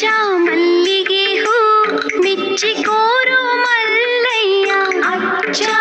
ரோஜா மல்லிகை ஹூ மிச்சி கோரும் மல்லையா அச்சா